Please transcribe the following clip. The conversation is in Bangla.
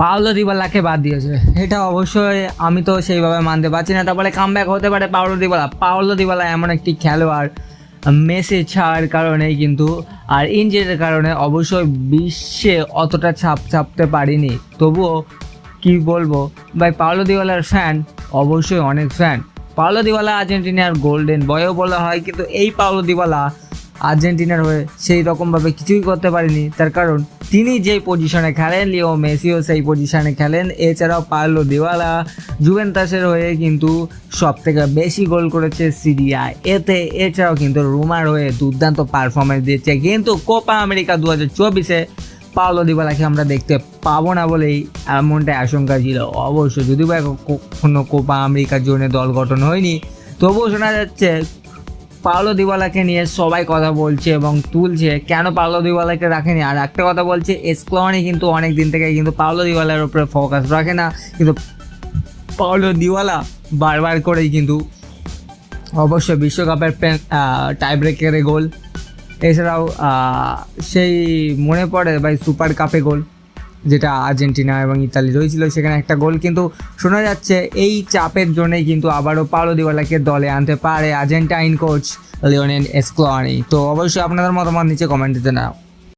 পাওলো দিবালাকে বাদ দিয়েছে। এটা অবশ্যই আমি তো সেইভাবে মানতে পারছি না। তারপরে কামব্যাক হতে পারে পাওলো দিবালা। পাওলো দিবালা এমন একটি খেলোয়াড়, মেসে ছাড়ার কারণেই কিন্তু, আর ইঞ্জুরির কারণে অবশ্যই বিশ্বে অতটা ছাপ ছাপতে পারিনি। তবুও কি বলব? ভাই, পাওলো দিওয়ালার ফ্যান অবশ্যই অনেক ফ্যান পাওলো দিওয়ালা আর্জেন্টিনার গোল্ডেন বয়ও বলা হয়, কিন্তু এই পাওলো দিওয়ালা আর্জেন্টিনার হয়ে সেই রকমভাবে কিছুই করতে পারেনি। তার কারণ তিনি যে পজিশনে খেলেন, লিও মেসিও সেই পজিশনে খেলেন। এছাড়াও পার্লো দিওয়ালা, জুভেন্টাসের হয়ে কিন্তু সব থেকে বেশি গোল করেছে সিরিয়া এতে, এছাড়াও কিন্তু রুমার হয়ে দুর্দান্ত পারফরমেন্স দিচ্ছে কিন্তু কোপা আমেরিকা দু হাজার চব্বিশে পাওলো দিবালাকে আমরা দেখতে পাবো না বলেই এমনটাই আশঙ্কা ছিল। অবশ্য যদিও বা কোনো কোপা আমেরিকার জন্য দল গঠন হয়নি, তবুও শোনা যাচ্ছে পাওলো দিওয়ালাকে নিয়ে সবাই কথা বলছে এবং তুলছে। কেন পাওলো দিওয়ালাকে রাখেনি? আর একটা কথা বলছে, এসক্লনি কিন্তু অনেক দিন থেকে কিন্তু পাওলো দিওয়ালার উপরে ফোকাস রাখে না। কিন্তু পাওলো দিওয়ালা বারবার করেই কিন্তু অবশ্য বিশ্বকাপের টাই ব্রেকারে গোল এছাড়াও সেই মনে পড়ে ভাই সুপার কাপে গোল যেটা আর্জেন্টিনা এবং ইতালি রয়েছিল, সেখানে একটা গোল। কিন্তু শোনা যাচ্ছে এই চাপের জন্যই কিন্তু আবারও পালো দিওয়ালাকে দলে আনতে পারে আর্জেন্টাইন কোচ লিওনেন এসক্লোয়ানি তো অবশ্যই আপনাদের মতামত নিচে কমেন্ট দিতে নাও